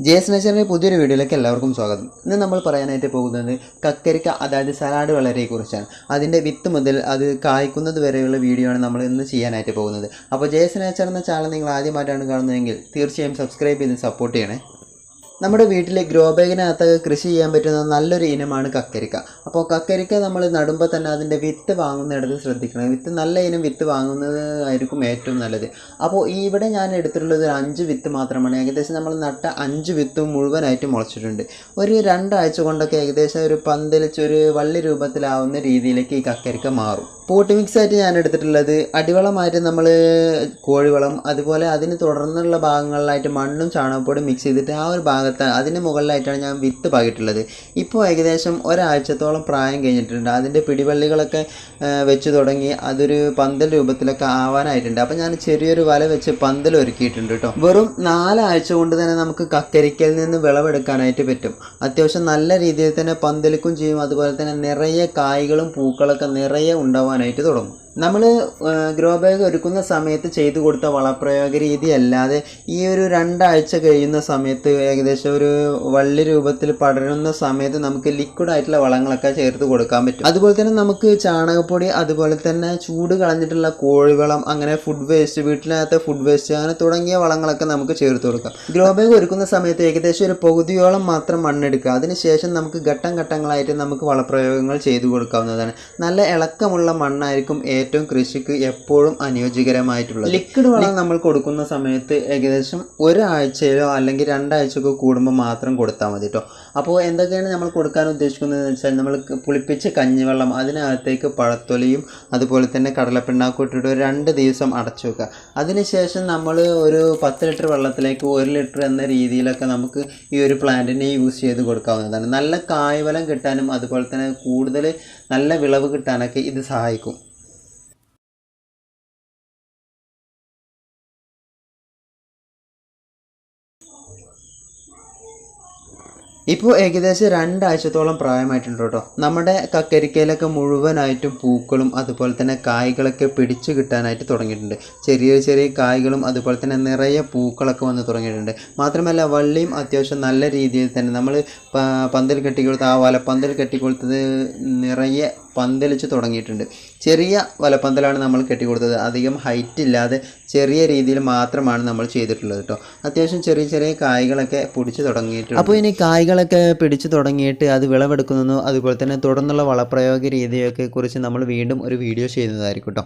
ജേസ് നേച്ചറിന്റെ പുതിയൊരു വീഡിയോയിലേക്ക് എല്ലാവർക്കും സ്വാഗതം. ഇന്ന് നമ്മൾ പറയാനായിട്ട് പോകുന്നത് കക്കരിക്ക അതായത് സലാഡ് കുറിച്ചാണ് അതിന്റെ വിത്ത് മുതൽ അത് കായ്ക്കുന്നത് വരെയുള്ള വീഡിയോ ആണ് നമ്മൾ ഇന്ന് ചെയ്യാനായിട്ട് പോകുന്നത്. അപ്പോൾ ജേസ് നേച്ചർ എന്ന ചാനൽ നിങ്ങൾ ആദ്യമായിട്ടാണ് കാണുന്നതെങ്കിൽ തീർച്ചയായും സബ്സ്ക്രൈബ് ചെയ്ത് സപ്പോർട്ട് ചെയ്യണേ. നമ്മുടെ വീട്ടിലെ ഗ്രോ ബാഗിനകത്ത് കൃഷി ചെയ്യാൻ പറ്റുന്ന നല്ലൊരു ഇനമാണ് കക്കരിക്ക. അപ്പോൾ കക്കരിക്ക നമ്മൾ നടുമ്പോൾ തന്നെ അതിന്റെ വിത്ത് വാങ്ങുന്നിടത്ത് ശ്രദ്ധിക്കണം. വിത്ത് നല്ല ഇനം വിത്ത് വാങ്ങുന്നത് ആയിരിക്കും ഏറ്റവും നല്ലത്. അപ്പോൾ ഇവിടെ ഞാൻ എടുത്തിട്ടുള്ളത് ഒരു അഞ്ച് വിത്ത് മാത്രമാണ്. ഏകദേശം നമ്മൾ നട്ട അഞ്ച് വിത്തും മുഴുവനായിട്ട് മുളച്ചിട്ടുണ്ട്. ഒരു രണ്ടാഴ്ച കൊണ്ടൊക്കെ ഏകദേശം ഒരു പന്തലിച്ച് ഒരു വള്ളി രൂപത്തിലാവുന്ന രീതിയിലേക്ക് ഈ കക്കരിക്ക മാറും. പോട്ട് മിക്സ് ആയിട്ട് ഞാൻ എടുത്തിട്ടുള്ളത് അടിവളമായിട്ട് നമ്മൾ കോഴിവളം അതുപോലെ അതിന് തുടർന്നുള്ള ഭാഗങ്ങളിലായിട്ട് മണ്ണും ചാണകപ്പൊടിയും മിക്സ് ചെയ്തിട്ട് ആ ഒരു ഭാഗത്ത് അതിന് മുകളിലായിട്ടാണ് ഞാൻ വിത്ത് പാകിയിട്ടുള്ളത്. ഇപ്പോൾ ഏകദേശം ഒരാഴ്ചത്തോളം പ്രായം കഴിഞ്ഞിട്ടുണ്ട്. അതിന്റെ പിടിവള്ളികളൊക്കെ വെച്ച് തുടങ്ങി അതൊരു പന്തൽ രൂപത്തിലൊക്കെ ആവാനായിട്ടുണ്ട്. അപ്പോൾ ഞാൻ ചെറിയൊരു വല വെച്ച് പന്തൽ ഒരുക്കിയിട്ടുണ്ട് കേട്ടോ വെറും നാലാഴ്ച കൊണ്ട് തന്നെ നമുക്ക് കക്കരിക്കലിൽ നിന്ന് വിളവെടുക്കാനായിട്ട് പറ്റും. അത്യാവശ്യം നല്ല രീതിയിൽ തന്നെ പന്തലിക്കും ചെയ്യും. അതുപോലെ തന്നെ നിറയെ കായ്കളും പൂക്കളൊക്കെ നിറയെ ഉണ്ടാവാനായിട്ട് തുടങ്ങും. നമ്മൾ ഗ്രോ ബാഗ് ഒരുക്കുന്ന സമയത്ത് ചെയ്തു കൊടുത്ത വളപ്രയോഗ രീതി അല്ലാതെ ഈ ഒരു രണ്ടാഴ്ച കഴിയുന്ന സമയത്ത് ഏകദേശം ഒരു വള്ളി രൂപത്തിൽ പടരുന്ന സമയത്ത് നമുക്ക് ലിക്വിഡ് ആയിട്ടുള്ള വളങ്ങളൊക്കെ ചേർത്ത് കൊടുക്കാൻ പറ്റും. അതുപോലെ തന്നെ നമുക്ക് ചാണകപ്പൊടി അതുപോലെ തന്നെ ചൂട് കളഞ്ഞിട്ടുള്ള കോഴിവളം അങ്ങനെ ഫുഡ് വേസ്റ്റ് വീട്ടിനകത്തെ ഫുഡ് വേസ്റ്റ് അങ്ങനെ തുടങ്ങിയ വളങ്ങളൊക്കെ നമുക്ക് ചേർത്ത് കൊടുക്കാം. ഗ്രോ ബാഗ് ഒരുക്കുന്ന സമയത്ത് ഏകദേശം ഒരു പകുതിയോളം മാത്രം മണ്ണെടുക്കുക. അതിനുശേഷം നമുക്ക് ഘട്ടം ഘട്ടങ്ങളായിട്ട് നമുക്ക് വളപ്രയോഗങ്ങൾ ചെയ്തു കൊടുക്കാവുന്നതാണ്. നല്ല ഇളക്കമുള്ള മണ്ണായിരിക്കും ഏറ്റവും കൃഷിക്ക് എപ്പോഴും അനുയോജ്യകരമായിട്ടുള്ളത്. ലിക്വിഡ് വളം. നമ്മൾ കൊടുക്കുന്ന സമയത്ത് ഏകദേശം ഒരാഴ്ചയിലോ അല്ലെങ്കിൽ രണ്ടാഴ്ചക്കോ കൂടുമ്പോൾ മാത്രം കൊടുത്താൽ മതി കേട്ടോ അപ്പോൾ എന്തൊക്കെയാണ് നമ്മൾ കൊടുക്കാൻ ഉദ്ദേശിക്കുന്നത് വെച്ചാൽ നമ്മൾ പുളിപ്പിച്ച കഞ്ഞിവെള്ളം അതിനകത്തേക്ക് പഴത്തൊലിയും അതുപോലെ തന്നെ കടലപ്പിണ്ണാക്കും ഇട്ടിട്ട് ഒരു രണ്ട് ദിവസം അടച്ചു വെക്കുക. അതിനുശേഷം നമ്മൾ ഒരു പത്ത് ലിറ്റർ വെള്ളത്തിലേക്ക് ഒരു ലിറ്റർ എന്ന രീതിയിലൊക്കെ നമുക്ക് ഈ ഒരു പ്ലാന്റിനെ യൂസ് ചെയ്ത് കൊടുക്കാവുന്നതാണ്. നല്ല കായ്ഫലം കിട്ടാനും അതുപോലെ തന്നെ കൂടുതൽ നല്ല വിളവ് കിട്ടാനൊക്കെ ഇത് സഹായിക്കും. ഇപ്പോൾ ഏകദേശം രണ്ടാഴ്ചത്തോളം പ്രായമായിട്ടുണ്ട് കേട്ടോ. നമ്മുടെ കക്കരിക്കയിലൊക്കെ മുഴുവനായിട്ടും പൂക്കളും അതുപോലെ തന്നെ കായ്കളൊക്കെ പിടിച്ചു കിട്ടാനായിട്ട് തുടങ്ങിയിട്ടുണ്ട്. ചെറിയ ചെറിയ കായ്കളും അതുപോലെ തന്നെ നിറയെ പൂക്കളൊക്കെ വന്ന് തുടങ്ങിയിട്ടുണ്ട്. മാത്രമല്ല വള്ളിയും അത്യാവശ്യം നല്ല രീതിയിൽ തന്നെ നമ്മൾ പന്തൽ കെട്ടിക്കൊടുത്ത ആ വലപ്പന്തൽ കെട്ടിക്കൊടുത്തത് നിറയെ പന്തലിച്ച് തുടങ്ങിയിട്ടുണ്ട്. ചെറിയ വലപ്പന്തലാണ് നമ്മൾ കെട്ടിക്കൊടുത്തത്. അധികം ഹൈറ്റ് ഇല്ലാതെ ചെറിയ രീതിയിൽ മാത്രമാണ് നമ്മൾ ചെയ്തിട്ടുള്ളത് കേട്ടോ. അത്യാവശ്യം ചെറിയ ചെറിയ കായ്കളൊക്കെ പിടിച്ചു തുടങ്ങിയിട്ടുണ്ട്. അപ്പോൾ ഇനി കായ്കളൊക്കെ പിടിച്ചു തുടങ്ങിയിട്ട് അത് വിളവെടുക്കുന്നതോ അതുപോലെ തന്നെ തുടർന്നുള്ള വളപ്രയോഗ രീതിയൊക്കെ കുറിച്ച് നമ്മൾ വീണ്ടും ഒരു വീഡിയോ ചെയ്യുന്നതായിരിക്കും കേട്ടോ.